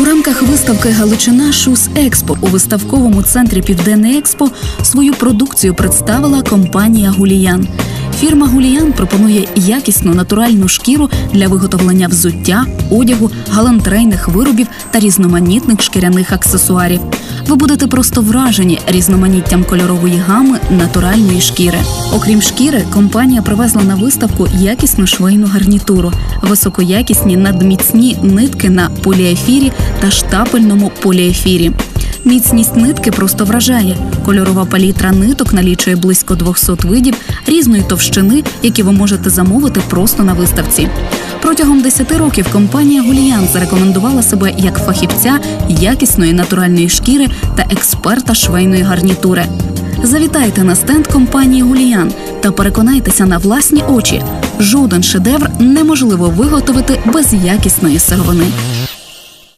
У рамках виставки Галичина Шус Експо у виставковому центрі Південне Експо свою продукцію представила компанія Гуліян. Фірма Гуліян пропонує якісну натуральну шкіру для виготовлення взуття, одягу, галантерейних виробів та різноманітних шкіряних аксесуарів. Ви будете просто вражені різноманіттям кольорової гами натуральної шкіри. Окрім шкіри, компанія привезла на виставку якісну швейну гарнітуру, високоякісні надміцні нитки на поліефірі та штапельному поліефірі. Міцність нитки просто вражає. Кольорова палітра ниток налічує близько 200 видів різної товщини, які ви можете замовити просто на виставці. Протягом 10 років компанія Гуліян зарекомендувала себе як фахівця якісної натуральної шкіри та експерта швейної гарнітури. Завітайте на стенд компанії Гуліян та переконайтеся на власні очі. Жоден шедевр неможливо виготовити без якісної сировини.